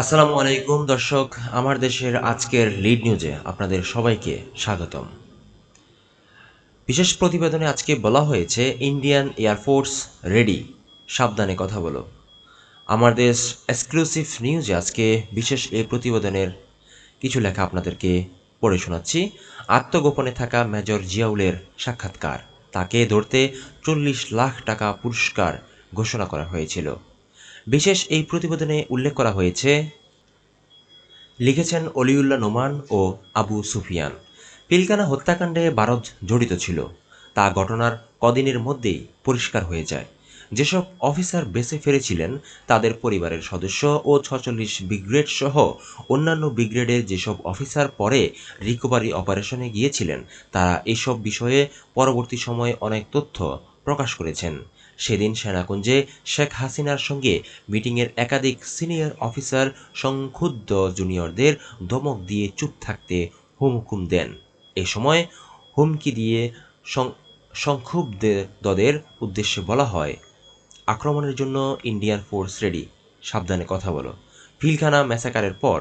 আসসালামু আলাইকুম, দর্শক। আমার দেশের আজকের লিড নিউজে আপনাদের সবাইকে স্বাগতম। বিশেষ প্রতিবেদনে আজকে বলা হয়েছে ইন্ডিয়ান এয়ারফোর্স রেডি সাবধানে কথা বলো। আমার দেশ এক্সক্লুসিভ নিউজে আজকে বিশেষ এই প্রতিবেদনের কিছু লেখা আপনাদেরকে পড়ে শোনাচ্ছি। আত্মগোপনে থাকা মেজর জিয়াউলের সাক্ষাৎকার। তাকে ধরতে চল্লিশ লাখ টাকা পুরস্কার ঘোষণা করা হয়েছিল। বিশেষ এই প্রতিবেদনে উল্লেখ করা হয়েছে, লিখেছেন অলিউল্লাহ নোমান ও আবু সুফিয়ান। পিলকানা হত্যাকাণ্ডে ভারত জড়িত ছিল। তা ঘটনার কদিনের মধ্যেই পরিষ্কার হয়ে যায়। যেসব অফিসার বেঁচে ফিরেছিলেন, তাদের পরিবারের সদস্য ও ছচল্লিশ ব্রিগেড সহ অন্যান্য ব্রিগেডের যেসব অফিসার পরে রিকভারি অপারেশনে গিয়েছিলেন, তারা এসব বিষয়ে পরবর্তী সময়ে অনেক তথ্য প্রকাশ করেছেন। সেদিন সেনাকুঞ্জে শেখ হাসিনার সঙ্গে মিটিংয়ের একাধিক সিনিয়র অফিসার সংক্ষুব্ধ জুনিয়রদের ধমক দিয়ে চুপ থাকতে হুমকুম দেন। এ সময় হুমকি দিয়ে সংক্ষুব্ধদের উদ্দেশ্যে বলা হয়, আক্রমণের জন্য ইন্ডিয়ান ফোর্স রেডি, সাবধানে কথা বলো। পিলখানা ম্যাসাকারের পর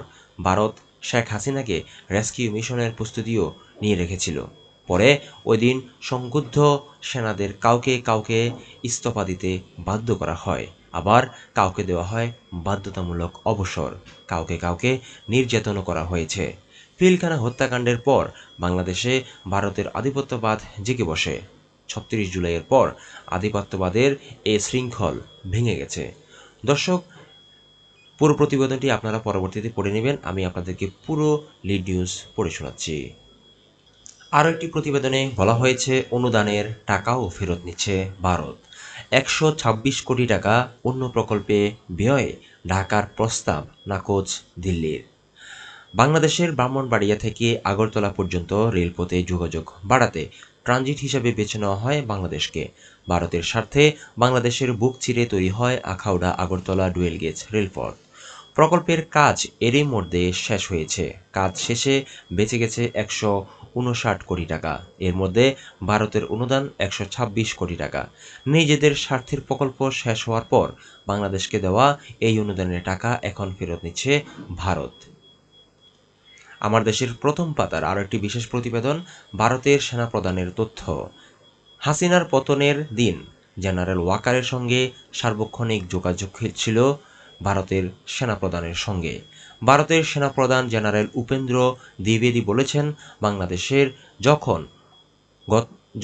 ভারত শেখ হাসিনাকে রেস্কিউ মিশনের প্রস্তুতিও নিয়ে রেখেছিল। পরে ওই দিন সংক্ষুব্ধ সেনাদের কাউকে কাউকে ইস্তফা দিতে বাধ্য করা হয়। আবার কাউকে দেওয়া হয় বাধ্যতামূলক অবসর, কাউকে কাউকে নির্যাতনও করা হয়েছে। পিলখানা হত্যাকাণ্ডের পর বাংলাদেশে ভারতের আধিপত্যবাদ জেগে বসে। ছত্রিশ জুলাইয়ের পর আধিপত্যবাদের এ শৃঙ্খল ভেঙে গেছে। দর্শক, পুরো প্রতিবেদনটি আপনারা পরবর্তীতে পড়ে নেবেন। আমি আপনাদেরকে পুরো লিড নিউজ পড়ে শোনাচ্ছি। আরও একটি প্রতিবেদনে বলা হয়েছে, অনুদানের টাকাও ফেরত নিচ্ছে ভারত। একশো ছাব্বিশ কোটি টাকা অন্য প্রকল্পে ব্যয়ে ঢাকার প্রস্তাব নাকচ দিল্লির। বাংলাদেশের ব্রাহ্মণবাড়িয়া থেকে আগরতলা পর্যন্ত রেলপথে যোগাযোগ বাড়াতে ট্রানজিট হিসাবে বেছে নেওয়া হয় বাংলাদেশকে। ভারতের স্বার্থে বাংলাদেশের বুক চিরে তৈরি হয় আখাউড়া আগরতলা ডুয়েল গেজ রেলপথ। প্রকল্পের কাজ এরই মধ্যে শেষ হয়েছে। কাজ শেষে বেঁচে গেছে একশো উনষাট কোটি টাকা। এর মধ্যে ভারতের অনুদান একশো ছাব্বিশ কোটি টাকা। নিজেদের স্বার্থের প্রকল্প শেষ হওয়ার পর বাংলাদেশকে দেওয়া এই অনুদানের টাকা এখন ফেরত নিচ্ছে ভারত। আমার দেশের প্রথম পাতার আরও একটি বিশেষ প্রতিবেদন, ভারতের সেনা প্রদানের তথ্য। হাসিনার পতনের দিন জেনারেল ওয়াকারের সঙ্গে সার্বক্ষণিক যোগাযোগ ছিল ভারতের সেনাপ্রধানের সঙ্গে। ভারতের সেনাপ্রধান জেনারেল উপেন্দ্র দ্বিবেদী বলেছেন, বাংলাদেশের যখন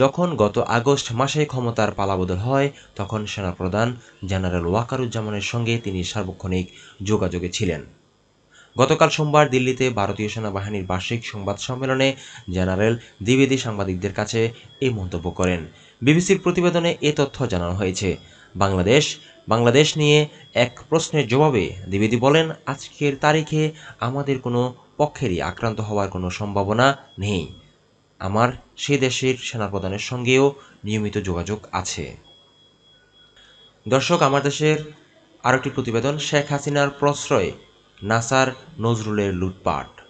যখন গত আগস্ট মাসে ক্ষমতার পালাবদল হয়, তখন সেনাপ্রধান জেনারেল ওয়াকারুজ্জামানের সঙ্গে তিনি সার্বক্ষণিক যোগাযোগে ছিলেন। গতকাল সোমবার দিল্লিতে ভারতীয় সেনাবাহিনীর বার্ষিক সংবাদ সম্মেলনে জেনারেল দ্বিবেদী সাংবাদিকদের কাছে এই মন্তব্য করেন। বিবিসির প্রতিবেদনে এ তথ্য জানানো হয়েছে, বাংলাদেশ বাংলাদেশ নিয়ে এক প্রশ্নের জবাবে দ্বিবেদী বলেন, আজকের তারিখে আমাদের কোনো পক্ষেরই আক্রান্ত হওয়ার কোনো সম্ভাবনা নেই। আমার সে দেশের সেনাপ্রধানের সঙ্গেও নিয়মিত যোগাযোগ আছে। দর্শক, আমার দেশের আরেকটি প্রতিবেদন, শেখ হাসিনার প্রশ্রয়ে নাসার নজরুলের লুটপাট।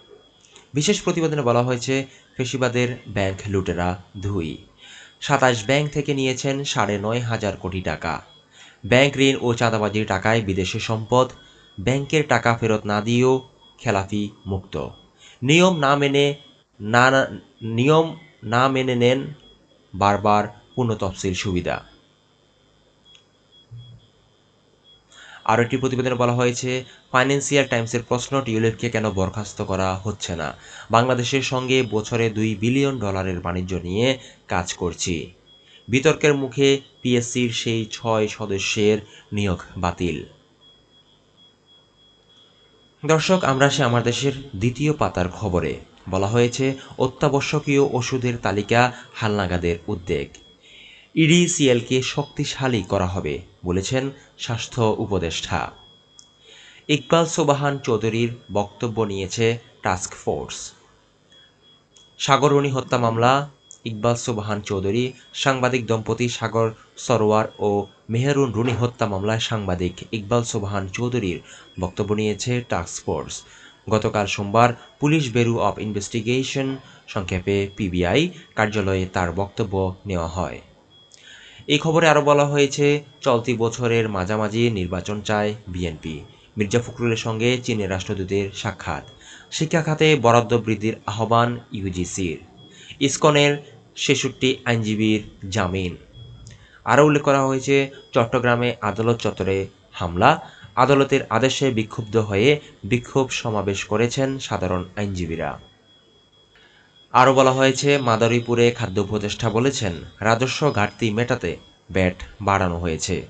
বিশেষ প্রতিবেদনে বলা হয়েছে, ফেসিবাদের ব্যাংক লুটেরা ধুই সাতাশ ব্যাংক থেকে নিয়েছেন সাড়ে নয় হাজার কোটি টাকা। ব্যাংক ঋণ ও চাঁদাবাজির টাকায় বিদেশি সম্পদ, ব্যাংকের টাকা ফেরত না দিয়েও খেলাফি মুক্ত। নিয়ম না মেনে, না নিয়ম না মেনে নেন বারবার পূর্ণ তফসিল সুবিধা। আরও একটি প্রতিবেদনে বলা হয়েছে, ফাইন্যান্সিয়াল টাইমসের প্রশ্ন টিউলিপকে কেন বরখাস্ত করা হচ্ছে না? বাংলাদেশের সঙ্গে বছরে দুই বিলিয়ন ডলারের বাণিজ্য নিয়ে কাজ করছি। বিতর্কের মুখে পিএসসির সেই ছয় সদস্যের নিয়োগ বাতিল। দর্শক, আমরা সে আমার দেশের দ্বিতীয় পাতার খবরে। বলা হয়েছে, অত্যাবশ্যকীয় ওষুধের তালিকা হালনাগাদের উদ্বেগ। ইডিসিএলকে শক্তিশালী করা হবে, বলেছেন স্বাস্থ্য উপদেষ্টা। ইকবাল সোবাহান চৌধুরীর বক্তব্য নিয়েছে টাস্ক ফোর্স। সাগররণী হত্যা মামলা ইকবাল সোবাহান চৌধুরী, সাংবাদিক দম্পতি সাগর সরোয়ার ও মেহরুন রুনি হত্যা মামলায় সাংবাদিক ইকবাল সোবাহান চৌধুরীর বক্তব্য নিয়েছে টাস্ক ফোর্স গতকাল সোমবার পুলিশ ব্যুরো অব ইনভেস্টিগেশন সংক্ষেপে পিবিআই কার্যালয়ে তার বক্তব্য নেওয়া হয়। এই খবরে আরও বলা হয়েছে, চলতি বছরের মাঝামাঝি নির্বাচন চায় বিএনপি। মির্জা ফখরুলের সঙ্গে চীনের রাষ্ট্রদূতের সাক্ষাৎ। শিক্ষা খাতে বরাদ্দ বৃদ্ধির আহ্বান ইউজিসির। ইসকনের ছেষট্টি আইনজীবীর জামিন। আরও উল্লেখ করা হয়েছে, চট্টগ্রামে আদালত চত্বরে হামলা। আদালতের আদেশে বিক্ষুব্ধ হয়ে বিক্ষোভ সমাবেশ করেছেন সাধারণ আইনজীবীরা। আরও বলা হয়েছে, মাদারীপুরে খাদ্য উপদেষ্টা বলেছেন, রাজস্ব ঘাটতি মেটাতে ব্যাট বাড়ানো হয়েছে।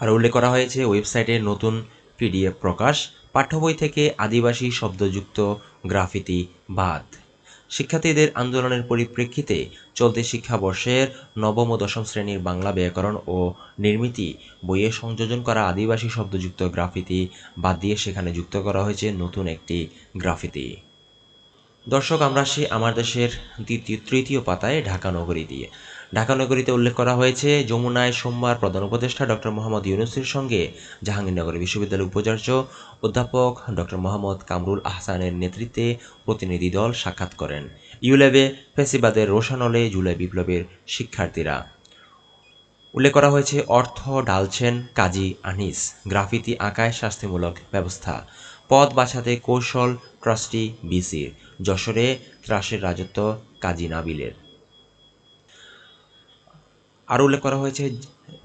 আর উল্লেখ করা হয়েছে, ওয়েবসাইটে নতুন পিডিএফ প্রকাশ, পাঠ্য বই থেকে আদিবাসী শব্দযুক্ত গ্রাফিতি বাদ। শিক্ষার্থীদের আন্দোলনের পরিপ্রেক্ষিতে চলতি শিক্ষাবর্ষের নবম ও দশম শ্রেণির বাংলা ব্যাকরণ ও নির্মিতি বইয়ে সংযোজন করা আদিবাসী শব্দযুক্ত গ্রাফিতি বাদ দিয়ে সেখানে যুক্ত করা হয়েছে নতুন একটি গ্রাফিতি। দর্শক, আমরা আসি আমার দেশের দ্বিতীয়, তৃতীয় পাতায় ঢাকা নগরী দিয়ে। ঢাকা নগরীতে উল্লেখ করা হয়েছে, যমুনায় সোমবার প্রধান উপদেষ্টা ডক্টর মোহাম্মদ ইউনুসের সঙ্গে জাহাঙ্গীরনগর বিশ্ববিদ্যালয়ের উপাচার্য অধ্যাপক ডক্টর মোহাম্মদ কামরুল আহসানের নেতৃত্বে প্রতিনিধি দল সাক্ষাৎ করেন। ইউলেবে ফেসিবাদের রোশানলে জুলাই বিপ্লবের শিক্ষার্থীরা। উল্লেখ করা হয়েছে, অর্থ ডালছেন কাজী আনিস, গ্রাফিতি আঁকায় শাস্তিমূলক ব্যবস্থা, পদ বাছাতে কৌশল ট্রাস্টি বিসির, যশোরে ত্রাসের রাজত্ব কাজী নাবিলের। আরও উল্লেখ করা হয়েছে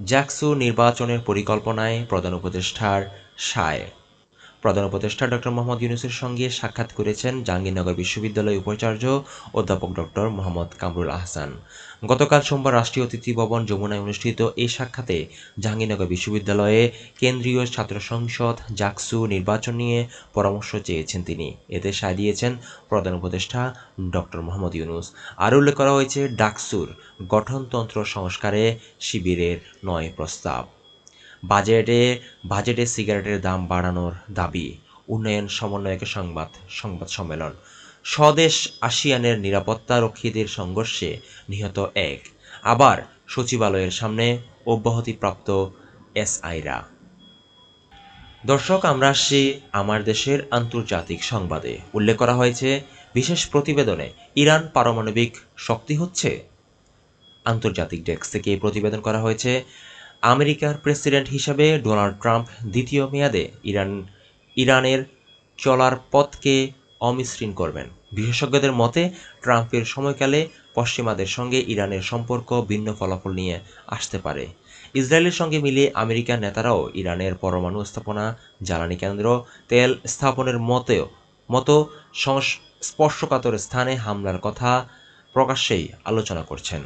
জ্যাকসু নির্বাচনের পরিকল্পনায় প্রধান উপদেষ্টার সায়। প্রধান উপদেষ্টা ডক্টর মোহাম্মদ ইউনুসের সঙ্গে সাক্ষাৎ করেছেন জাহাঙ্গীরনগর বিশ্ববিদ্যালয়ের উপাচার্য অধ্যাপক ডক্টর মোহাম্মদ কামরুল আহসান। গতকাল সোমবার রাষ্ট্রীয় অতিথি ভবন যমুনায় অনুষ্ঠিত এই সাক্ষাতে জাহাঙ্গীরনগর বিশ্ববিদ্যালয়ে কেন্দ্রীয় ছাত্র সংসদ জাকসু নির্বাচন নিয়ে পরামর্শ চেয়েছেন তিনি। এতে সায় দিয়েছেন প্রধান উপদেষ্টা ডক্টর মোহাম্মদ ইউনুস। আর উল্লেখ করা হয়েছে, ডাকসুর গঠনতন্ত্র সংস্কারে শিবিরের নয় প্রস্তাব। বাজেটে বাজেটে সিগারেটের দাম বাড়ানোর দাবি উন্নয়ন সমন্বয়কের সংবাদ সংবাদ সম্মেলন। স্বদেশ আসিয়ানের নিরাপত্তা রক্ষীদের সংঘর্ষে নিহত এক। আবার সচিবালয়ের সামনে অব্যাহতিপ্রাপ্ত এসআইরা। দর্শক, আমরা আসছি আমার দেশের আন্তর্জাতিক সংবাদে। উল্লেখ করা হয়েছে, বিশেষ প্রতিবেদনে ইরান পারমাণবিক শক্তি হচ্ছে। আন্তর্জাতিক ডেস্ক থেকে প্রতিবেদন করা হয়েছে। আমেরিকার প্রেসিডেন্ট হিসাবে ডোনাল্ড ট্রাম্প দ্বিতীয় মেয়াদে ইরান, ইরানের চলার পথকে অমসৃণ করবেন। বিশেষজ্ঞদের মতে, ট্রাম্পের সময়কালে পশ্চিমাদের সঙ্গে ইরানের সম্পর্ক ভিন্ন ফলাফল নিয়ে আসতে পারে। ইসরায়েলের সঙ্গে মিলিয়ে আমেরিকার নেতারাও ইরানের পরমাণু স্থাপনা, জ্বালানি কেন্দ্র, তেল স্থাপনের মতেও, মতো স্পর্শকাতর স্থানে হামলার কথা প্রকাশ্যেই আলোচনা করছেন।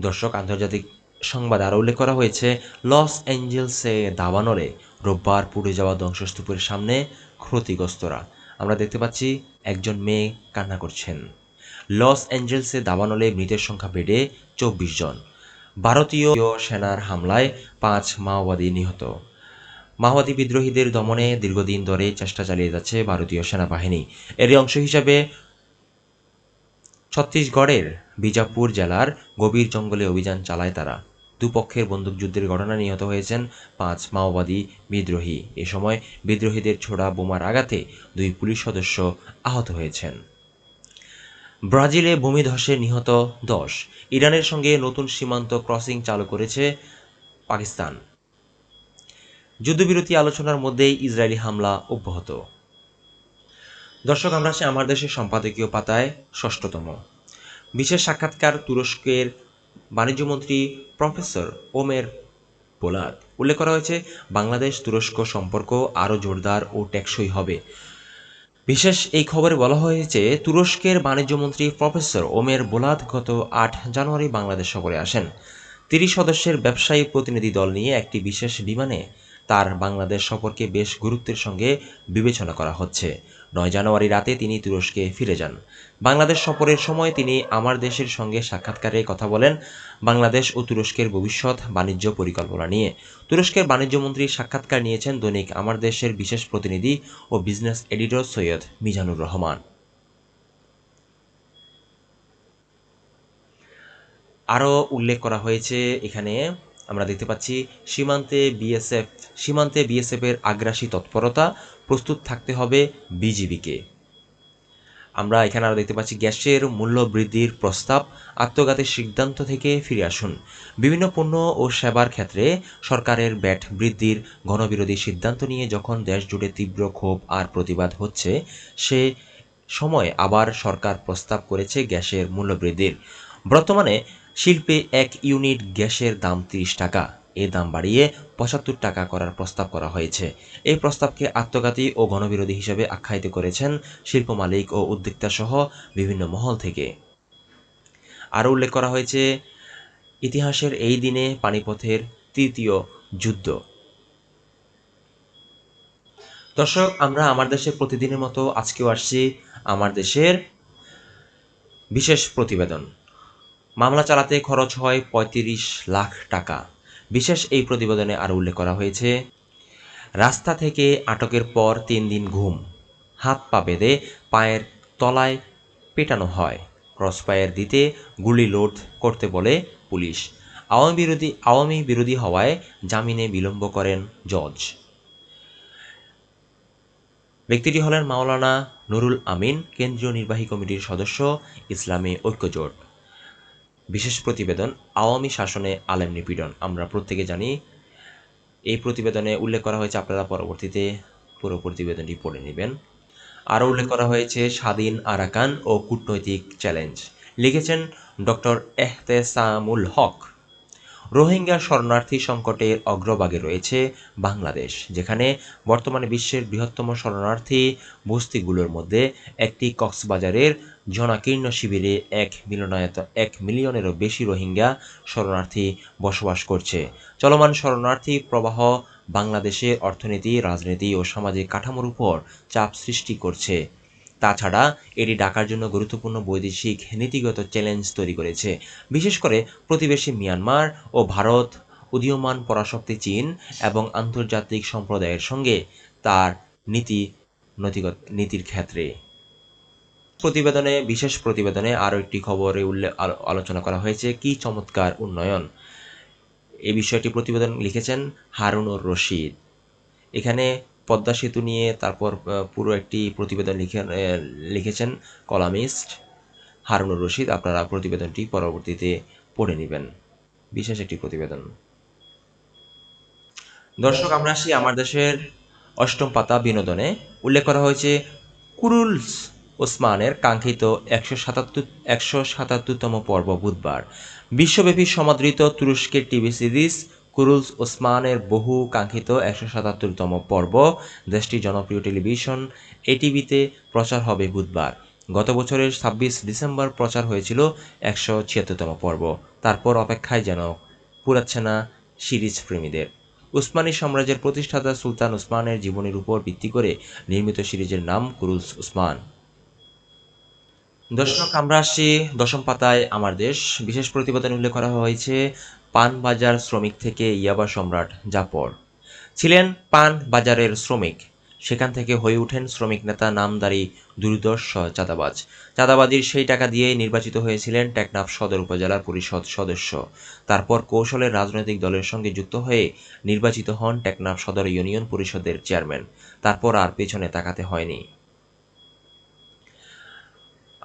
দর্শক, আন্তর্জাতিক সংবাদ আরও উল্লেখ করা হয়েছে, লস অ্যাঞ্জেলসে দাবানলে রোববার পুড়ে যাওয়া ধ্বংসস্তূপের সামনে ক্ষতিগ্রস্তরা। আমরা দেখতে পাচ্ছি একজন মেয়ে কান্না করছেন। লস অ্যাঞ্জেলসে দাবানলে মৃতের সংখ্যা বেড়ে চব্বিশ জন। ভারতীয় সেনার হামলায় পাঁচ মাওবাদী নিহত। মাওবাদী বিদ্রোহীদের দমনে দীর্ঘদিন ধরে চেষ্টা চালিয়ে যাচ্ছে ভারতীয় সেনাবাহিনী। এরই অংশ হিসাবে ছত্তিশগড়ের বিজাপুর জেলার গভীর জঙ্গলে অভিযান চালায় তারা। দুপক্ষের বন্দুকযুদ্ধের ঘটনা নিহত হয়েছেন পাঁচ মাওবাদী বিদ্রোহী। এ সময় বিদ্রোহীদের ছোড়া বোমার আঘাতে দুই পুলিশ সদস্য আহত হয়েছেন। ব্রাজিলে ভূমিধসে নিহত দশ। ইরানের সঙ্গে নতুন সীমান্ত ক্রসিং চালু করেছে পাকিস্তান। যুদ্ধবিরতি আলোচনার মধ্যেই ইসরায়েলি হামলা অব্যাহত। দর্শক, আমরা আমার দেশের সম্পাদকীয় পাতায় ষষ্ঠতম। বিশেষ সাক্ষাৎকার তুরস্কের বাণিজ্যমন্ত্রী প্রফেসর ওমের পোলাদ উল্লেখ করা হয়েছে, বাংলাদেশ তুরস্ক সম্পর্ক আরও জোরদার ও টেকসই হবে। বিশেষ এই খবরে বলা হয়েছে, তুরস্কের বাণিজ্যমন্ত্রী প্রফেসর ওমের বোলাদ গত আট জানুয়ারি বাংলাদেশ সফরে আসেন। তিরিশ সদস্যের ব্যবসায়ী প্রতিনিধি দল নিয়ে একটি বিশেষ বিমানে তার বাংলাদেশ সফরকে বেশ গুরুত্বের সঙ্গে বিবেচনা করা হচ্ছে। নয় জানুয়ারি রাতে তিনি তুরস্কে ফিরে যান। বাংলাদেশ সফরের সময় তিনি আমার দেশের সঙ্গে সাক্ষাৎকারে কথা বলেন, বাংলাদেশ ও তুরস্কের ভবিষ্যৎ বাণিজ্য পরিকল্পনা নিয়ে। তুরস্কের বাণিজ্যমন্ত্রী সাক্ষাৎকার নিয়েছেন দৈনিক আমার দেশের বিশেষ প্রতিনিধি ও বিজনেস এডিটর সৈয়দ মিজানুর রহমান। আরও উল্লেখ করা হয়েছে এখানে আমরা দেখতে পাচ্ছি সীমান্তে বিএসএফ, সীমান্তে বিএসএফের আগ্রাসী তৎপরতা প্রস্তুত থাকতে হবে বিজিবিকে। আমরা এখানে আরও দেখতে পাচ্ছি গ্যাসের মূল্য বৃদ্ধির প্রস্তাব, আত্মঘাতের সিদ্ধান্ত থেকে ফিরে আসুন। বিভিন্ন পণ্য ও সেবার ক্ষেত্রে সরকারের ব্যাট বৃদ্ধির গণবিরোধী সিদ্ধান্ত নিয়ে যখন দেশ জুড়ে তীব্র ক্ষোভ আর প্রতিবাদ হচ্ছে, সে সময় আবার সরকার প্রস্তাব করেছে গ্যাসের মূল্য বৃদ্ধির বর্তমানে শিল্পে এক ইউনিট গ্যাসের দাম তিরিশ টাকা। এ দাম বাড়িয়ে পঁচাত্তর টাকা করার প্রস্তাব করা হয়েছে। এই প্রস্তাবকে আত্মঘাতী ও গণবিরোধী হিসেবে আখ্যায়িত করেছেন শিল্প মালিক ও উদ্যোক্তা সহ বিভিন্ন মহল থেকে। আরও উল্লেখ করা হয়েছে, ইতিহাসের এই দিনে পানিপথের তৃতীয় যুদ্ধ। দর্শক, আমরা আমার দেশের প্রতিদিনের মতো আজকেও আসছি। আমার দেশের বিশেষ প্রতিবেদন। মামলা চালাতে খরচ হয় পঁয়ত্রিশ লাখ টাকা। বিশেষ এই প্রতিবেদনে আরও উল্লেখ করা হয়েছে, রাস্তা থেকে আটকের পর তিন দিন ঘুম, হাত পা বেঁধে পায়ের তলায় পেটানো হয়, ক্রস ফায়ার দিতে গুলি লোড করতে বলে পুলিশ। আওয়ামী বিরোধী আওয়ামী বিরোধী হওয়ায় জামিনে বিলম্ব করেন জজ। ব্যক্তিটি হলেন মাওলানা নুরুল আমিন, কেন্দ্রীয় নির্বাহী কমিটির সদস্য, ইসলামী ঐক্যজোট। বিশেষ প্রতিবেদন আওয়ামী শাসনে আলেম নিপীড়ন। আমরা প্রত্যেকে জানি এই প্রতিবেদনে উল্লেখ করা হয়েছে, আপনারা পরবর্তীতে পুরো প্রতিবেদনটি পড়ে নেবেন। আরও উল্লেখ করা হয়েছে, স্বাধীন আরাকান ও কূটনৈতিক চ্যালেঞ্জ। লিখেছেন ডক্টর এহতেসামুল হক। রোহিঙ্গা শরণার্থী সংকটের অগ্রভাগে রয়েছে বাংলাদেশ, যেখানে বর্তমানে বিশ্বের বৃহত্তম শরণার্থী বস্তিগুলোর মধ্যে একটি কক্সবাজারের জনাকীর্ণ শিবিরে এক মিলনায়ত এক মিলিয়নেরও বেশি রোহিঙ্গা শরণার্থী বসবাস করছে। চলমান শরণার্থী প্রবাহ বাংলাদেশের অর্থনীতি, রাজনীতি ও সামাজিক কাঠামোর উপর চাপ সৃষ্টি করছে। তাছাড়া এটি ঢাকার জন্য গুরুত্বপূর্ণ বৈদেশিক নীতিগত চ্যালেঞ্জ তৈরি করেছে। বিশেষ করে প্রতিবেশী মিয়ানমার ও ভারত, উদীয়মান পরাশক্তি চীন এবং আন্তর্জাতিক সম্প্রদায়ের সঙ্গে তার নীতি নৈতিগত নীতির ক্ষেত্রে। প্রতিবেদনে, বিশেষ প্রতিবেদনে আরও একটি খবরে উল্লেখ আলোচনা করা হয়েছে, কি চমৎকার উন্নয়ন। এই বিষয়টি প্রতিবেদন লিখেছেন হারুনুর রশিদ। এখানে পদ্মা সেতু নিয়ে তারপর পুরো একটি প্রতিবেদন লিখে লিখেছেন কলামিস্ট হারুনুর রশিদ। আপনারা প্রতিবেদনটি পরবর্তীতে পড়ে নেবেন। বিশেষ একটি প্রতিবেদন। দর্শক, আমরা আসি আমার দেশের অষ্টম পাতা বিনোদনে। উল্লেখ করা হয়েছে কুরুলস ওসমানের কাঙ্ক্ষিত একশো সাতাত্তর একশো সাতাত্তরতম পর্ব বুধবার। বিশ্বব্যাপী সমাদৃত তুরস্কের টিভি সিরিজ কুরুলস ওসমানের বহু কাঙ্ক্ষিত একশো সাতাত্তরতম পর্ব দেশটির জনপ্রিয় টেলিভিশন এটিভিতে প্রচার হবে বুধবার। গত বছরের ছাব্বিশ ডিসেম্বর প্রচার হয়েছিল একশো ছিয়াত্তরতম পর্ব। তারপর অপেক্ষায় যেন পুরাচ্ছে না সিরিজ প্রেমীদের। উসমানী সাম্রাজ্যের প্রতিষ্ঠাতা সুলতান উসমানের জীবনের উপর ভিত্তি করে নির্মিত সিরিজের নাম কুরুলস উসমান দর্শক, আমরা আসছি দশম পাতায় আমার দেশ। বিশেষ প্রতিবেদন উল্লেখ করা হয়েছে পান বাজার শ্রমিক থেকে ইয়াবা সম্রাট জাপর ছিলেন পান বাজারের শ্রমিক। সেখান থেকে হয়ে ওঠেন শ্রমিক নেতা নামদারি দুর্দর্শ চাঁদাবাজ। চাঁদাবাজির সেই টাকা দিয়ে নির্বাচিত হয়েছিলেন টেকনাফ সদর উপজেলার পরিষদ সদস্য। তারপর কৌশলের রাজনৈতিক দলের সঙ্গে যুক্ত হয়ে নির্বাচিত হন টেকনাফ সদর ইউনিয়ন পরিষদের চেয়ারম্যান। তারপর আর পেছনে তাকাতে হয়নি।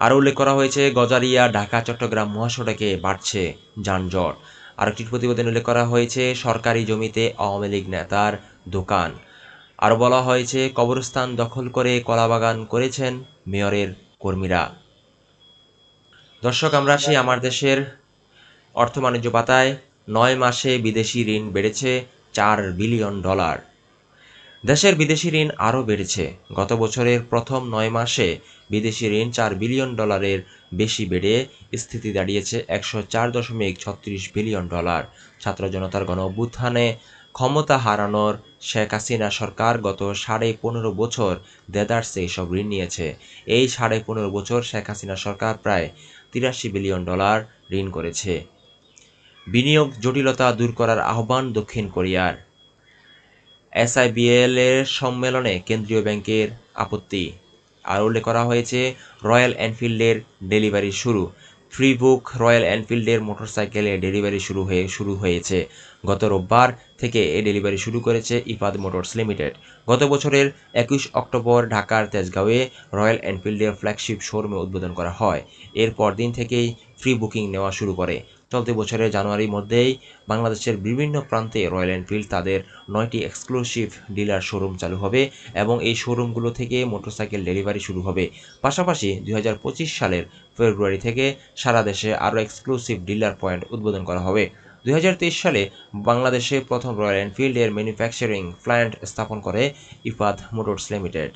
আরও উল্লেখ করা হয়েছে, গজারিয়া, ঢাকা, চট্টগ্রাম, মহাসড়কে বাড়ছে যানজট। আরেকটি প্রতিবেদন উল্লেখ করা হয়েছে, সরকারি জমিতে আওয়ামী লীগ নেতার দোকান। আরও বলা হয়েছে, কবরস্থান দখল করে কলাবাগান করেছেন মেয়রের কর্মীরা। দর্শক, আমরা সেই আমার দেশের অর্থ বাণিজ্য পাতায়। নয় মাসে বিদেশি ঋণ বেড়েছে চার বিলিয়ন ডলার। দেশের বিদেশি ঋণ আরও বেড়েছে। গত বছরের প্রথম নয় মাসে বিদেশি ঋণ চার বিলিয়ন ডলারের বেশি বেড়ে স্থিতি দাঁড়িয়েছে একশো চার দশমিক ছত্রিশ বিলিয়ন ডলার। ছাত্র জনতার গণ অভ্যুত্থানে ক্ষমতা হারানোর শেখ হাসিনা সরকার গত সাড়ে পনেরো বছর দেদারসে এসব ঋণ নিয়েছে। এই সাড়ে পনেরো বছর শেখ হাসিনা সরকার প্রায় তিরাশি বিলিয়ন ডলার ঋণ করেছে। বিনিয়োগ জটিলতা দূর করার আহ্বান দক্ষিণ কোরিয়ার। এসআইবিএল এর সম্মেলনে কেন্দ্রীয় ব্যাংকের আপত্তি। আর উল্লেখ করা হয়েছে রয়্যাল এনফিল্ডের ডেলিভারি শুরু। ফ্রি বুক রয়্যাল এনফিল্ডের মোটরসাইকেলে ডেলিভারি শুরু হয়ে, শুরু হয়েছে। গত রোববার থেকে এ ডেলিভারি শুরু করেছে ইফাদ মোটরস লিমিটেড। গত বছরের একুশ অক্টোবর ঢাকার তেজগাঁওয়ে রয়্যাল এনফিল্ডের ফ্ল্যাগশিপ শোরুমে উদ্বোধন করা হয়। এরপর দিন থেকেই ফ্রি বুকিং নেওয়া শুরু করে। চলতি বছরের জানুয়ারির মধ্যেই বাংলাদেশের বিভিন্ন প্রান্তে রয়্যাল এনফিল্ড তাদের নয়টি এক্সক্লুসিভ ডিলার শোরুম চালু হবে এবং এই শোরুমগুলো থেকে মোটরসাইকেল ডেলিভারি শুরু হবে। পাশাপাশি দু হাজার পঁচিশ সালের ফেব্রুয়ারি থেকে সারা দেশে আরও এক্সক্লুসিভ ডিলার পয়েন্ট উদ্বোধন করা হবে। দু হাজার তেইশ সালে বাংলাদেশে প্রথম রয়্যাল এনফিল্ডের ম্যানুফ্যাকচারিং প্ল্যান্ট স্থাপন করে ইফাদ মোটরস লিমিটেড।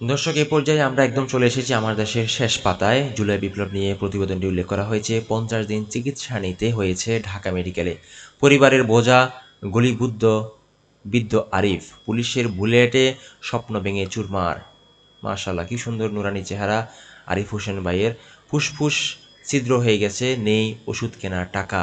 দর্শক, এই পর্যায়ে আমরা একদম চলে এসেছি আমার দেশের শেষ পাতায়। জুলাই বিপ্লব নিয়ে প্রতিবেদনটি উল্লেখ করা হয়েছে। পঞ্চাশ দিন চিকিৎসা নিতে হয়েছে ঢাকা মেডিকেলে। পরিবারের বোঝা, গলিবুদ্ধ, বিদ্ধ আরিফ, পুলিশের বুলেটে স্বপ্ন ভেঙে চুরমার। মাশাল্লাহ কি সুন্দর নুরানি চেহারা। আরিফ হোসেন ভাইয়ের ফুসফুস ছিদ্র হয়ে গেছে, নেই ওষুধ কেনার টাকা।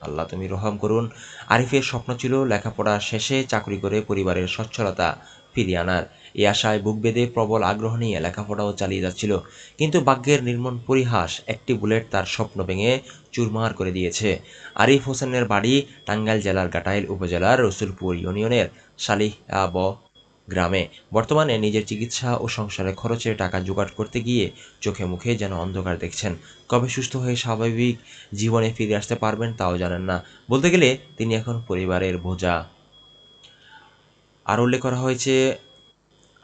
আল্লাহ, তুমি রহম করুন। আরিফের স্বপ্ন ছিল লেখাপড়া শেষে চাকরি করে পরিবারের সচ্ছলতা ফিরিয়ে আনার। এই আশায় বুক বেঁধে প্রবল আগ্রহ নিয়ে লেখাপড়াও চালিয়ে যাচ্ছিল। কিন্তু ভাগ্যের নির্মম পরিহাস একটি বুলেট তার স্বপ্ন ভেঙে চুরমার করে দিয়েছে। আরিফ হোসেনের বাড়ি টাঙ্গাইল জেলার গাটাইল উপজেলার রসুলপুর ইউনিয়নের সালিহাব গ্রামে বর্তমানে নিজের চিকিৎসা ও সংসারে খরচে টাকা জোগাড় করতে গিয়ে চোখে মুখে যেন অন্ধকার দেখছেন। কবে সুস্থ হয়ে স্বাভাবিক জীবনে ফিরে আসতে পারবেন তাও জানেন না। বলতে গেলে তিনি এখন পরিবারের বোঝা। আর উল্লেখ করা হয়েছে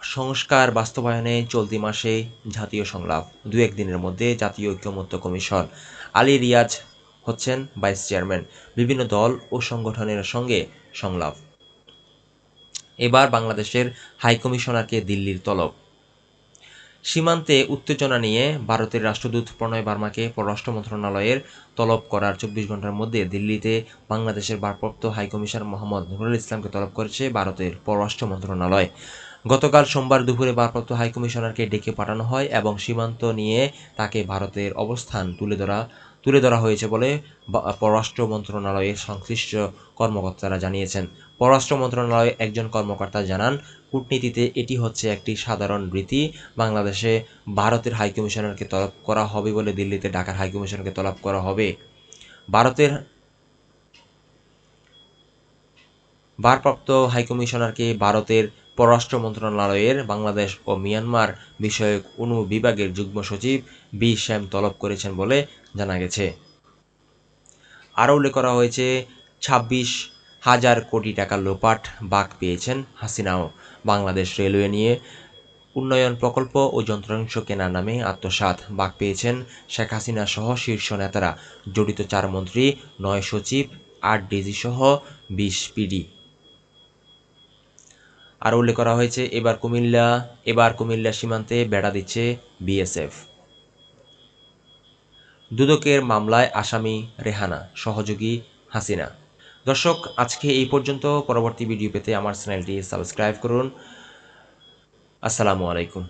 সংস্কার বাস্তবায়নে চলতি মাসে জাতীয় সংলাপ, দু একদিনের মধ্যে জাতীয় ঐক্যমত্য কমিশন। আলী রিয়াজ হচ্ছেন ভাইস চেয়ারম্যান। বিভিন্ন দল ও সংগঠনের সঙ্গে সংলাপ। এবার বাংলাদেশের হাইকমিশনারকে দিল্লির তলব। সীমান্তে উত্তেজনা নিয়ে ভারতের রাষ্ট্রদূত প্রণয় বার্মাকে পররাষ্ট্র মন্ত্রণালয়ের তলব করার চব্বিশ ঘণ্টার মধ্যে দিল্লিতে বাংলাদেশের ভারপ্রাপ্ত হাইকমিশনার মোহাম্মদ নুরুল ইসলামকে তলব করেছে ভারতের পররাষ্ট্র মন্ত্রণালয়। গতকাল সোমবার দুপুরে ভারপ্রাপ্ত হাইকমিশনারকে ডেকে পাঠানো হয় এবং সীমান্ত নিয়ে তাকে ভারতের অবস্থান তুলে ধরা তুলে ধরা হয়েছে বলে পররাষ্ট্র মন্ত্রণালয়ের সংশ্লিষ্ট কর্মকর্তারা জানিয়েছেন। পররাষ্ট্র মন্ত্রণালয়ের একজন কর্মকর্তা জানান, কূটনীতিতে এটি হচ্ছে একটি সাধারণ রীতি। বাংলাদেশে ভারতের হাইকমিশনারকে তলব করা হবে বলে দিল্লিতে ঢাকার হাইকমিশনারকে তলব করা হবে। ভারতের ভারপ্রাপ্ত হাইকমিশনারকে ভারতের পররাষ্ট্র মন্ত্রণালয়ের বাংলাদেশ ও মিয়ানমার বিষয়ক অনু বিভাগের যুগ্ম সচিব বি শ্যাম তলব করেছেন বলে জানা গেছে। আরও উল্লেখ করা হয়েছে, ছাব্বিশ হাজার কোটি টাকা লোপাট বাক পেয়েছেন হাসিনাও। বাংলাদেশ রেলওয়ে নিয়ে উন্নয়ন প্রকল্প ও যন্ত্রাংশ কেনার নামে আত্মসাৎ বাক পেয়েছেন শেখ হাসিনা সহ শীর্ষ নেতারা। জড়িত চার মন্ত্রী, নয় সচিব, আট ডিজি সহ বিশ পিডি। আর উল্লেখ করা হয়েছে, এবার কুমিল্লা এবার কুমিল্লা সীমান্তে বেড়া দিচ্ছে বিএসএফ। দুদকের মামলায় আসামি রেহানা, সহযোগী হাসিনা। দর্শক, আজকে এই পর্যন্ত। পরবর্তী ভিডিও পেতে আমার চ্যানেলটি সাবস্ক্রাইব করুন। আসসালামু আলাইকুম।